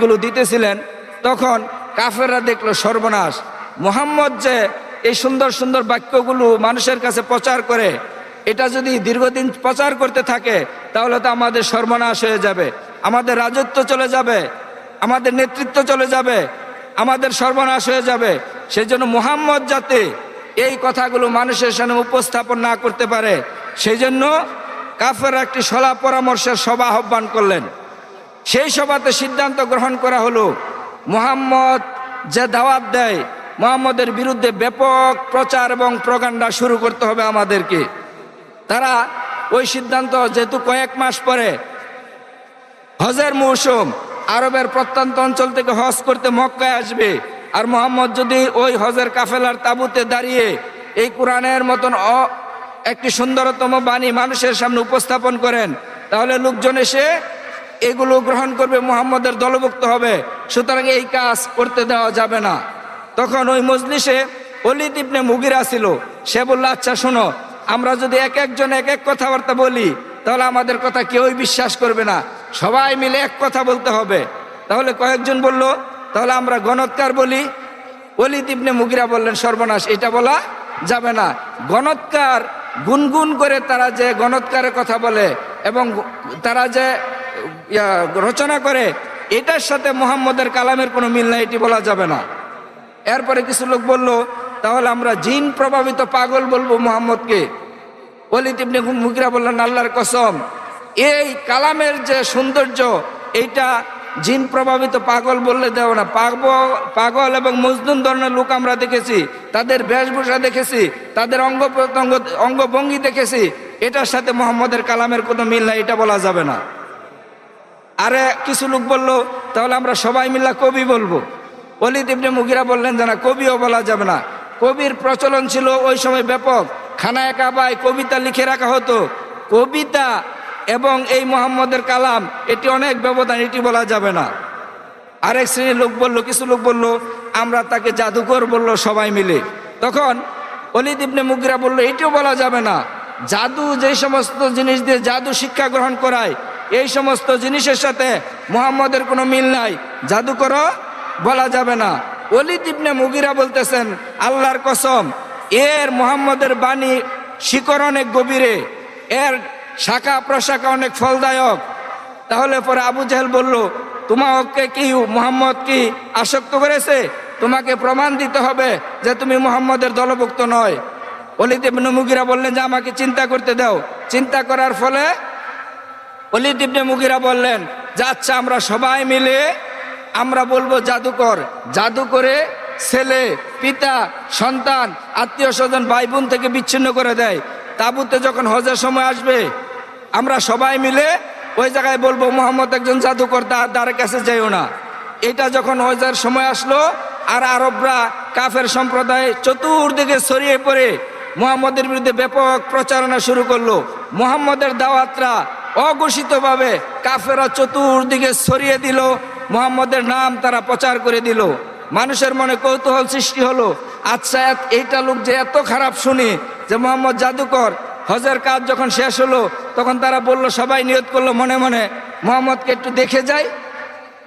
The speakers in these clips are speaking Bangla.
দাওয়াতগুলো দিতেছিলেন, তখন কাফেররা দেখল সর্বনাশ। মোহাম্মদ যে এই সুন্দর সুন্দর বাক্যগুলো মানুষের কাছে প্রচার করে, এটা যদি দীর্ঘদিন প্রচার করতে থাকে, তাহলে তো আমাদের সর্বনাশ হয়ে যাবে, আমাদের রাজত্ব চলে যাবে, আমাদের নেতৃত্ব চলে যাবে, আমাদের সর্বনাশ হয়ে যাবে। সেই জন্য মোহাম্মদ যাতে এই কথাগুলো মানুষের সামনে উপস্থাপন না করতে পারে সেই জন্য কাফের একটি সলা পরামর্শের সভা আহ্বান করলেন। সেই সভাতে সিদ্ধান্ত গ্রহণ করা হলো। মোহাম্মদ যে দাওয়াত দেয়, মোহাম্মদের বিরুদ্ধে ব্যাপক প্রচার এবং প্রকাণ্ডা শুরু করতে হবে আমাদেরকে। তারা ওই সিদ্ধান্ত যেহেতু কয়েক মাস পরে হজের মৌসুম, আরবের প্রত্যন্ত অঞ্চল থেকে হজ করতে মক্কায় আসবে। আর মোহাম্মদ যদি ওই হজের কাফেলার তাবুতে দাঁড়িয়ে এই কোরআনের মতন অ, একটি সুন্দরতম বাণী মানুষের সামনে উপস্থাপন করেন, তাহলে লোকজন এসে এগুলো গ্রহণ করবে মোহাম্মদের দলভুক্ত হবে। সুতরাং এই কাজ করতে দেওয়া যাবে না। তখন ওই মজলিসে অলিদ ইবনে মুগিরা ছিল। সে বলল আচ্ছা শোনো, আমরা যদি এক একজন এক এক কথাবার্তা বলি, তাহলে আমাদের কথা কেউই বিশ্বাস করবে না। সবাই মিলে এক কথা বলতে হবে। তাহলে কয়েকজন বলল, তাহলে আমরা গণৎকার বলি। অলিদ ইবনে মুগিরা বললেন, সর্বনাশ, এটা বলা যাবে না। গণৎকার গুনগুন করে তারা যে গণৎকারের কথা বলে এবং তারা যে রচনা করে, এটার সাথে মোহাম্মদের কালামের কোনো মিল নাই, এটি বলা যাবে না। এরপরে কিছু লোক বলল, তাহলে আমরা জিন প্রভাবিত পাগল বলব মোহাম্মদকে। অলিদ ইবনে মুগিরা বললেন, আল্লাহর কসম, এই কালামের যে সৌন্দর্য, এইটা জিন প্রভাবিত পাগল বললে দেও না। পাগল এবং মজদুন ধরনের লোক আমরা দেখেছি, তাদের বেশভূষা দেখেছি, তাদের অঙ্গ প্রত্যঙ্গ, অঙ্গভঙ্গি দেখেছি, এটার সাথে মোহাম্মদের কালামের কোনো মিল নাই, এটা বলা যাবে না। আরে কিছু লোক বলল, তাহলে আমরা সবাই মিল্লা কবি বলব। অলিদ ইবনে মুগিরা বললেন যে না, কবিও বলা যাবে না। কবির প্রচলন ছিল ওই সময় ব্যাপক। খানায় কাবায় কবিতা লিখে রাখা হতো। কবিতা এবং এই মোহাম্মদের কালাম, এটি অনেক ব্যবধান, এটি বলা যাবে না। আরেক শ্রেণির লোক বলল, কিছু লোক বলল, আমরা তাকে জাদুকর বলল সবাই মিলে। তখন অলিদ ইবনে মুগিরা বলল, এটিও বলা যাবে না। জাদু যে সমস্ত জিনিস দিয়ে জাদু শিক্ষা গ্রহণ করায় এই সমস্ত জিনিসের সাথে মোহাম্মদের কোনো মিল নাই। জাদুকরও বলা যাবে না। অলিদ ইবনে মুগিরা বলতেছেন, আল্লাহর কসম, এর মোহাম্মদের বাণী শিকড় অনেক গভীরে, এর শাখা প্রশাখা অনেক ফলদায়ক। তাহলে পরে আবু জাহেল বলল, তোমাকে কি মোহাম্মদ কি আসক্ত করেছে? তোমাকে প্রমাণ দিতে হবে যে তুমি মোহাম্মদের দলভুক্ত নয়। অলিদ ইবনে মুগিরা বললেন, যে আমাকে চিন্তা করতে দাও। চিন্তা করার ফলে অলিদ ইবনে মুগিরা বললেন যে আচ্ছা আমরা সবাই মিলে আমরা বলব জাদুকর। জাদু করে ছেলে, পিতা, সন্তান, আত্মীয় স্বজন, ভাই বোন থেকে বিচ্ছিন্ন করে দেয়। তাবুতে যখন হজের সময় আসবে, আমরা সবাই মিলে ওই জায়গায় বলব, মোহাম্মদ একজন জাদুকর তার কাছে যাইও না। এটা যখন হজের সময় আসলো, আর আরবরা কাফের সম্প্রদায় চতুর্দিকে ছড়িয়ে পড়ে, মোহাম্মদের বিরুদ্ধে ব্যাপক প্রচারণা শুরু করল। মোহাম্মদের দাওয়াতরা অঘোষিতভাবে কাফেরা চতুর্দিকে ছড়িয়ে দিল, মোহাম্মদের নাম তারা প্রচার করে দিল। মানুষের মনে কৌতূহল সৃষ্টি হলো আচ্ছা এইটা লোক যে এত খারাপ শুনি যে মোহাম্মদ জাদুকর, হজের কাজ যখন শেষ হলো, তখন তারা বলল, সবাই নিয়ত করল মনে মনে, মোহাম্মদকে একটু দেখে যাই।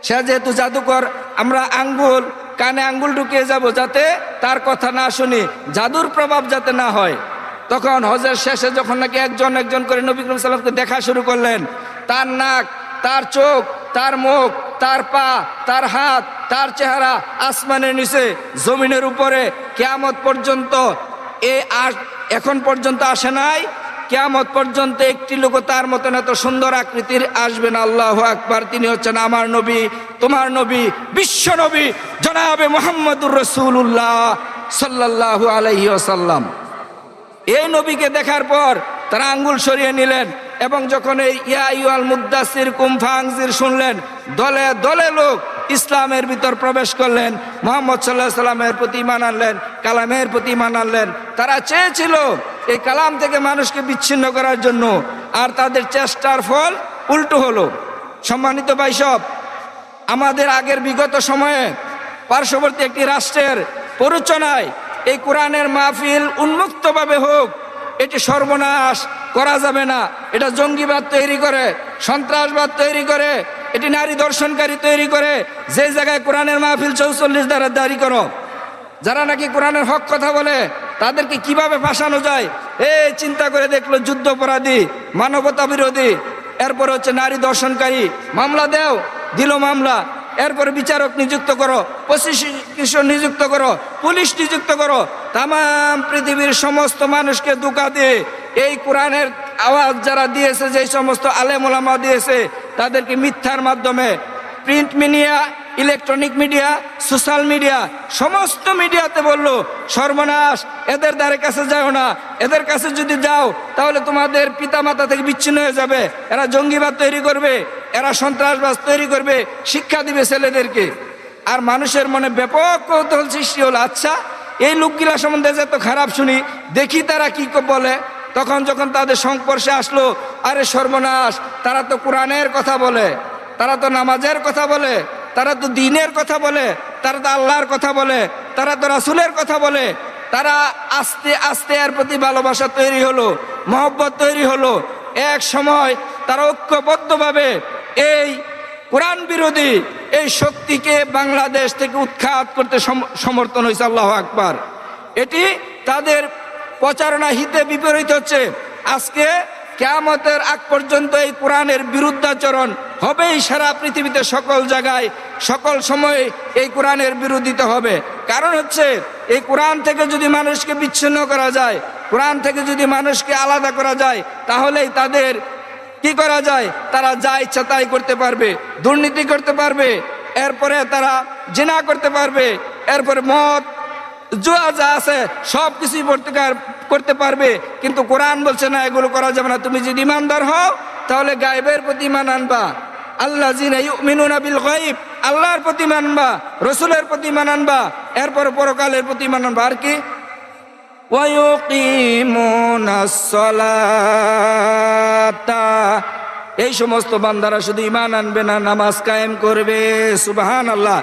সে যেহেতু জাদুকর, আমরা আঙ্গুল কানে আঙ্গুল ঢুকিয়ে যাব যাতে তার কথা না শুনি, জাদুর প্রভাব যাতে না হয়। তখন হজের শেষে যখন নাকি একজন একজন করে নবী করিম সাল্লামকে দেখা শুরু করলেন, তার নাক, তার চোখ, তার মুখ, তার পা, তার হাত, তার চেহারা আসমানের নিচে, জমিনের উপরে কেয়ামত পর্যন্ত এ আর এখন পর্যন্ত আসে নাই। কেয়ামত পর্যন্ত একটি লোক তার মতন এত সুন্দর আকৃতির আসবেন আল্লাহ আকবার। তিনি হচ্ছেন আমার নবী, তোমার নবী, বিশ্ব নবী, জনাবে মোহাম্মদুর রসুল্লাহ সাল্লাল্লাহু আলাইহি আসাল্লাম এই নবীকে দেখার পর তারা আঙ্গুল সরিয়ে নিলেন এবং যখন এই ইয়া মুদাসির কুমফাংজির শুনলেন, দলে দলে লোক ইসলামের ভিতর প্রবেশ করলেন, মোহাম্মদ সাল্লাহ সাল্লামের প্রতি মান আনলেন, কালামের প্রতি মান আনলেন। তারা চেয়েছিল এই কালাম থেকে মানুষকে বিচ্ছিন্ন করার জন্য, আর তাদের চেষ্টার ফল উল্টো হলো। সম্মানিত বাইসব আমাদের আগের বিগত সময়ে পার্শ্ববর্তী একটি রাষ্ট্রের প্ররোচনায় এই কোরআনের মাহফিল উন্মুক্তভাবে হোক, এটি সর্বনাশ, করা যাবে না। এটা জঙ্গিবাদ তৈরি করে, সন্ত্রাসবাদ তৈরি করে, এটি নারী দর্শনকারী তৈরি করে, যে জায়গায় কোরআনের মাহফিল চৌচল্লিশ দ্বারা জারি করো। যারা নাকি কোরআনের হক কথা বলে, তাদেরকে কীভাবে ফাঁসানো যায়? এ চিন্তা করে দেখল যুদ্ধ অপরাধী মানবতা বিরোধী এরপর হচ্ছে নারী দর্শনকারী, মামলা দেও, দিল মামলা। এরপরে বিচারক নিযুক্ত করো প্রসিকিউশন নিযুক্ত করো, পুলিশ নিযুক্ত করো তাম পৃথিবীর সমস্ত মানুষকে দুকা দিয়ে এই কোরআনের আওয়াজ যারা দিয়েছে যে সমস্ত আলেমোলামা দিয়েছে, তাদেরকে মিথ্যার মাধ্যমে print media, electronic media, social media, সমস্ত মিডিয়াতে বলল, সর্বনাশ, এদের দ্বারে কাছে যাও না, এদের কাছে যদি যাও, তাহলে তোমাদের পিতামাতা থেকে বিচ্ছিন্ন হয়ে যাবে, এরা জঙ্গিবাদ তৈরি করবে এরা সন্ত্রাসবাদ তৈরি করবে, শিক্ষা দিবে ছেলেদেরকে। আর মানুষের মনে ব্যাপক কৌতূহল সৃষ্টি হলো আচ্ছা এই লোকগুলা সম্বন্ধে যে এত খারাপ শুনি, দেখি তারা কি বলে। তখন যখন তাদের সংস্পর্শে আসলো, আরে সর্বনাশ, তারা তো কোরআনের কথা বলে, তারা তো নামাজের কথা বলে, তারা তো দিনের কথা বলে, তারা তো আল্লাহর কথা বলে, তারা তো রাসুলের কথা বলে, তারা আস্তে আস্তে এর প্রতি ভালোবাসা তৈরি হলো, মহব্বত তৈরি হলো। এক সময় তারা ঐক্যবদ্ধভাবে এই কোরআন বিরোধী এই শক্তিকে বাংলাদেশ থেকে উৎখাত করতে সম- সমর্থন হয়েছে আল্লাহ আকবার। এটি তাদের প্রচারণা হিতে বিপরীত হচ্ছে। আজকে কেয়ামতের আগ পর্যন্ত এই কোরআনের বিরুদ্ধাচরণ হবেই সারা পৃথিবীতে সকল জায়গায়, সকল সময়ে এই কোরআনের বিরোধিতা হবে। কারণ হচ্ছে, এই কোরআন থেকে যদি মানুষকে বিচ্ছিন্ন করা যায়, কোরআন থেকে যদি মানুষকে আলাদা করা যায়, তাহলেই তাদের কি করা যায়? তারা যা ইচ্ছা তাই করতে পারবে, দুর্নীতি করতে পারবে, এরপরে তারা জেনা করতে পারবে, এরপরে মদ, জুয়া যা আছে সব কিছুই করতে পারবে। কিন্তু কোরআন বলছে না, এগুলো করা যাবে না। তুমি যদি ইমানদার হও, তাহলে গায়েবের প্রতি ইমান আনবা। আল্লাহ বিল গাইব আল্লাহর প্রতি মানবা রসুলের প্রতি মানবা এরপর পরকালের প্রতি মানবা আর কি? এই সমস্ত বান্দারা শুধু ইমান আনবে না নামাজ কায়েম করবে। সুবাহান আল্লাহ